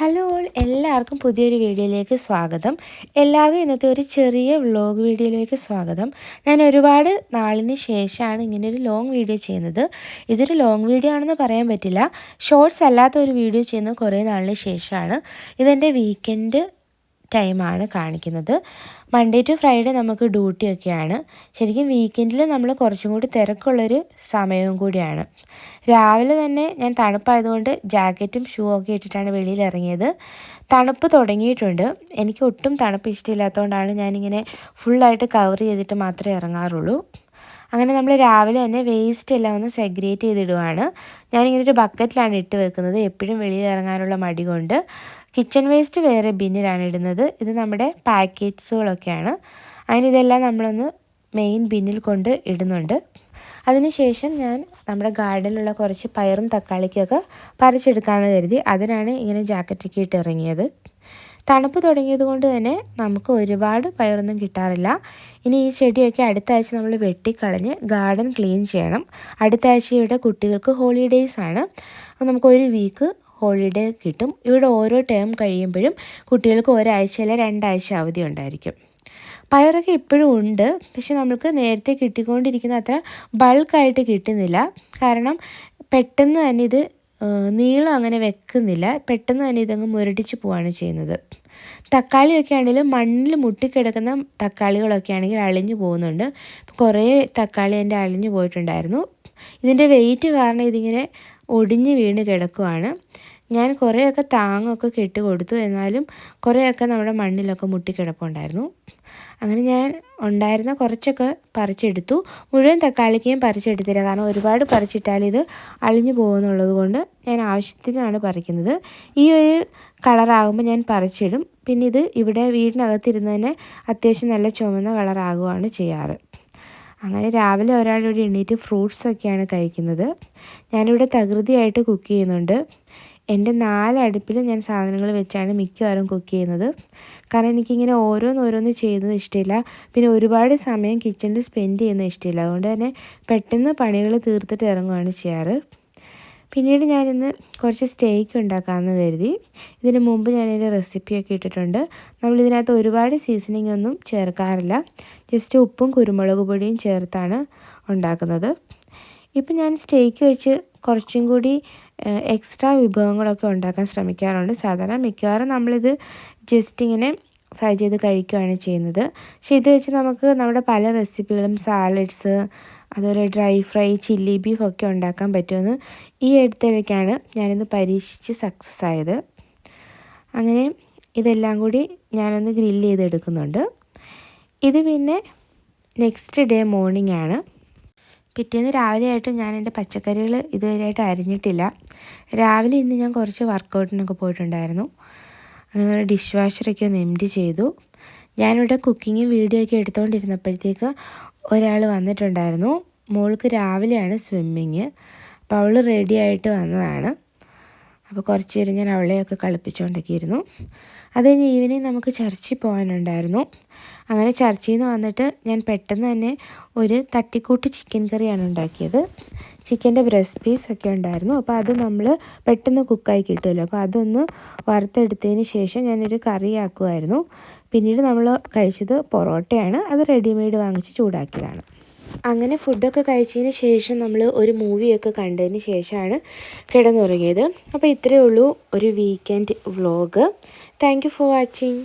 Hello all എല്ലാവർക്കും പുതിയൊരു വീഡിയോയിലേക്ക് സ്വാഗതം. എല്ലാവർക്കും ഇന്നത്തെ ഒരു ചെറിയ വ്ളോഗ് വീഡിയോയിലേക്ക് സ്വാഗതം. ഞാൻ ഒരുപാട് നാളിന് ശേഷമാണ് ഇങ്ങനെ ഒരു ലോങ് വീഡിയോ ചെയ്യുന്നത്. ഇതൊരു ലോങ് വീഡിയോ ആണെന്ന് പറയാൻ പറ്റില്ല. ഷോർട്സ് അല്ലാത്ത ഒരു വീഡിയോ ചെയ്യുന്നത് കുറേ നാളിന് ശേഷമാണ്. ഇതെന്റെ വീക്കെൻഡ് ടൈമാണ് കാണിക്കുന്നത്. മൺഡേ ടു ഫ്രൈഡേ നമുക്ക് ഡ്യൂട്ടി ഡ്യൂട്ടിയൊക്കെയാണ് ശരിക്കും വീക്കെൻഡിൽ നമ്മൾ കുറച്ചും കൂടി തിരക്കുള്ളൊരു സമയവും കൂടിയാണ്. രാവിലെ തന്നെ ഞാൻ തണുപ്പായതുകൊണ്ട് ജാക്കറ്റും ഷൂ ഒക്കെ ഇട്ടിട്ടാണ് വെളിയിൽ ഇറങ്ങിയത്. തണുപ്പ് തുടങ്ങിയിട്ടുണ്ട്. എനിക്ക് ഒട്ടും തണുപ്പ് ഇഷ്ടമില്ലാത്തതുകൊണ്ടാണ് ഞാനിങ്ങനെ ഫുള്ളായിട്ട് കവർ ചെയ്തിട്ട് മാത്രമേ ഇറങ്ങാറുള്ളൂ. അങ്ങനെ നമ്മൾ രാവിലെ തന്നെ വേസ്റ്റ് എല്ലാം ഒന്ന് സെഗ്രേറ്റ് ചെയ്തിടുവാണ്. ഞാനിങ്ങനെ ഒരു ബക്കറ്റിലാണ് ഇട്ട് വെക്കുന്നത്. എപ്പോഴും വെളിയിൽ ഇറങ്ങാനുള്ള മടി കൊണ്ട്. കിച്ചൺ വേസ്റ്റ് വേറെ ബിന്നിലാണ് ഇടുന്നത്. ഇത് നമ്മുടെ പാക്കേറ്റ്സുകളൊക്കെയാണ്. അതിനിതെല്ലാം നമ്മളൊന്ന് മെയിൻ ബിന്നിൽ കൊണ്ട് ഇടുന്നുണ്ട്. അതിനുശേഷം ഞാൻ നമ്മുടെ ഗാർഡനിലുള്ള കുറച്ച് പയറും തക്കാളിക്കൊക്കെ പറിച്ചെടുക്കാമെന്ന് കരുതി അതിനാണ് ഇങ്ങനെ ജാക്കറ്റൊക്കെ ഇട്ട് ഇറങ്ങിയത്. തണുപ്പ് തുടങ്ങിയത് കൊണ്ട് തന്നെ നമുക്ക് ഒരുപാട് പയറൊന്നും കിട്ടാറില്ല. ഇനി ഈ ചെടിയൊക്കെ അടുത്ത ആഴ്ച നമ്മൾ വെട്ടിക്കളഞ്ഞ് ഗാർഡൻ ക്ലീൻ ചെയ്യണം. അടുത്ത ആഴ്ച ഇവിടെ കുട്ടികൾക്ക് ഹോളിഡേയ്സ് ആണ്. അപ്പോൾ നമുക്ക് ഒരു വീക്ക് ഹോളിഡേ കിട്ടും. ഇവിടെ ഓരോ ടേം കഴിയുമ്പോഴും കുട്ടികൾക്ക് ഒരാഴ്ച അല്ലെ രണ്ടാഴ്ച അവധി ഉണ്ടായിരിക്കും. പയറൊക്കെ ഇപ്പോഴും ഉണ്ട്. പക്ഷെ നമുക്ക് നേരത്തെ കിട്ടിക്കൊണ്ടിരിക്കുന്ന അത്ര ബൾക്കായിട്ട് കിട്ടുന്നില്ല. കാരണം പെട്ടെന്ന് തന്നെ ഇത് നീളം അങ്ങനെ വെക്കുന്നില്ല. പെട്ടെന്ന് തന്നെ ഇതങ്ങ് മുരടിച്ച് പോവാണ് ചെയ്യുന്നത്. തക്കാളിയൊക്കെ ആണെങ്കിലും മണ്ണിൽ മുട്ടിക്കിടക്കുന്ന തക്കാളികളൊക്കെ ആണെങ്കിൽ അളിഞ്ഞു പോകുന്നുണ്ട്. കുറേ തക്കാളി എന്റെ അളിഞ്ഞു പോയിട്ടുണ്ടായിരുന്നു. ഇതിന്റെ വെയിറ്റ് കാരണം ഇതിങ്ങനെ ഒടിഞ്ഞ് വീണ് കിടക്കുവാണ്. ഞാൻ കുറേയൊക്കെ താങ്ങൊക്കെ കെട്ടി കൊടുത്തു. എന്നാലും കുറേയൊക്കെ നമ്മുടെ മണ്ണിലൊക്കെ മുട്ടിക്കിടപ്പുണ്ടായിരുന്നു. അങ്ങനെ ഞാൻ ഉണ്ടായിരുന്ന കുറച്ചൊക്കെ പറിച്ചെടുത്തു. മുഴുവൻ തക്കാളിക്കയും പറിച്ചെടുത്തില്ല. കാരണം ഒരുപാട് പറിച്ചിട്ടാൽ ഇത് അളിഞ്ഞു പോകുന്നുള്ളത് കൊണ്ട് ഞാൻ ആവശ്യത്തിനാണ് പറിക്കുന്നത്. ഈ ഒരു കളറാകുമ്പോൾ ഞാൻ പറിച്ചിടും. പിന്നെ ഇത് ഇവിടെ വീടിനകത്തിരുന്ന് തന്നെ അത്യാവശ്യം നല്ല ചുമന്ന കളറാകുകയാണ് ചെയ്യാറ്. അങ്ങനെ രാവിലെ ഒരാളിവിടെ എണീറ്റ് ഫ്രൂട്ട്സൊക്കെയാണ് കഴിക്കുന്നത്. ഞാനിവിടെ തകൃതിയായിട്ട് കുക്ക് ചെയ്യുന്നുണ്ട്. എന്റെ നാല് ഞാൻ സാധനങ്ങൾ വെച്ചാണ് മിക്കവാറും കുക്ക് ചെയ്യുന്നത്. കാരണം എനിക്കിങ്ങനെ ഓരോന്നോരോന്ന് ചെയ്യുന്നത് ഇഷ്ടമില്ല. പിന്നെ ഒരുപാട് സമയം കിച്ചണിൽ സ്പെൻഡ് ചെയ്യുന്നത് ഇഷ്ടമില്ല. അതുകൊണ്ട് തന്നെ പെട്ടെന്ന് പണികൾ തീർത്തിട്ട് ഇറങ്ങുകയാണ് ചെയ്യാറ്. പിന്നീട് ഞാനിന്ന് കുറച്ച് സ്റ്റേക്ക് ഉണ്ടാക്കാമെന്ന് കരുതി. ഇതിന് മുമ്പ് ഞാനതിന്റെ റെസിപ്പിയൊക്കെ ഇട്ടിട്ടുണ്ട്. നമ്മൾ ഇതിനകത്ത് ഒരുപാട് സീസണിങ് ഒന്നും ചേർക്കാറില്ല. ജസ്റ്റ് ഉപ്പും കുരുമുളക് പൊടിയും ചേർത്താണ് ഉണ്ടാക്കുന്നത്. ഇപ്പം ഞാൻ സ്റ്റേക്ക് വെച്ച് കുറച്ചും കൂടി എക്സ്ട്രാ വിഭവങ്ങളൊക്കെ ഉണ്ടാക്കാൻ ശ്രമിക്കാറുണ്ട്. സാധാരണ മിക്കവാറും നമ്മളിത് ജസ്റ്റ് ഇങ്ങനെ ഫ്രൈ ചെയ്ത് കഴിക്കുകയാണ് ചെയ്യുന്നത്. പക്ഷേ ഇത് വെച്ച് നമുക്ക് നമ്മുടെ പല റെസിപ്പികളും സാലഡ്സ് അതുപോലെ ഡ്രൈ ഫ്രൈ ചില്ലി ബീഫ് ഒക്കെ ഉണ്ടാക്കാൻ പറ്റുമെന്ന് ഈ അടുത്തിടയ്ക്കാണ് ഞാനിന്ന് പരീക്ഷിച്ച് സക്സസ് ആയത്. അങ്ങനെ ഇതെല്ലാം കൂടി ഞാനൊന്ന് ഗ്രില്ല് ചെയ്തെടുക്കുന്നുണ്ട്. ഇത് പിന്നെ നെക്സ്റ്റ് ഡേ മോർണിംഗ് ആണ്. പിറ്റേന്ന് രാവിലെ ആയിട്ടും ഞാൻ എന്റെ പച്ചക്കറികൾ ഇതുവരെയായിട്ട് അരിഞ്ഞിട്ടില്ല. രാവിലെ ഇന്ന് ഞാൻ കുറച്ച് വർക്കൗട്ടിനൊക്കെ പോയിട്ടുണ്ടായിരുന്നു. അങ്ങനെ ഡിഷ് വാഷറൊക്കെ ഒന്ന് എംറ്റി ചെയ്തു. ഞാനിവിടെ കുക്കിങ്ങും വീഡിയോ ഒക്കെ എടുത്തുകൊണ്ടിരുന്നപ്പോഴത്തേക്ക് ഒരാൾ വന്നിട്ടുണ്ടായിരുന്നു. മോൾക്ക് രാവിലെയാണ് സ്വിമ്മിങ്. അപ്പോൾ അവൾ റെഡി ആയിട്ട് വന്നതാണ്. അപ്പോൾ കുറച്ച് നേരം ഞാൻ അവളെയൊക്കെ കളിപ്പിച്ചുകൊണ്ടൊക്കെ ഇരുന്നു അത് കഴിഞ്ഞ് ഈവനിങ് നമുക്ക് ചർച്ചിൽ പോകാനുണ്ടായിരുന്നു. അങ്ങനെ ചർച്ചയിൽ നിന്ന് വന്നിട്ട് ഞാൻ പെട്ടെന്ന് തന്നെ ഒരു തട്ടിക്കൂട്ട് ചിക്കൻ കറിയാണ് ഉണ്ടാക്കിയത്. ചിക്കന്റെ ബ്രസ്റ്റ് പീസ് ഒക്കെ ഉണ്ടായിരുന്നു. അപ്പോൾ അത് നമ്മൾ പെട്ടെന്ന് കുക്കായി കിട്ടുമല്ലോ അപ്പോൾ അതൊന്ന് വറുത്തെടുത്തതിന് ശേഷം ഞാനൊരു കറിയാക്കുമായിരുന്നു പിന്നീട് നമ്മൾ കഴിച്ചത് പൊറോട്ടയാണ്. അത് റെഡിമെയ്ഡ് വാങ്ങിച്ച് ചൂടാക്കിയതാണ്. അങ്ങനെ ഫുഡൊക്കെ കഴിച്ചതിന് ശേഷം നമ്മൾ ഒരു മൂവിയൊക്കെ കണ്ടതിന് ശേഷമാണ് കിടന്നുറങ്ങിയത്. അപ്പോൾ ഇത്രയേ ഉള്ളൂ ഒരു weekend vlog thank for watching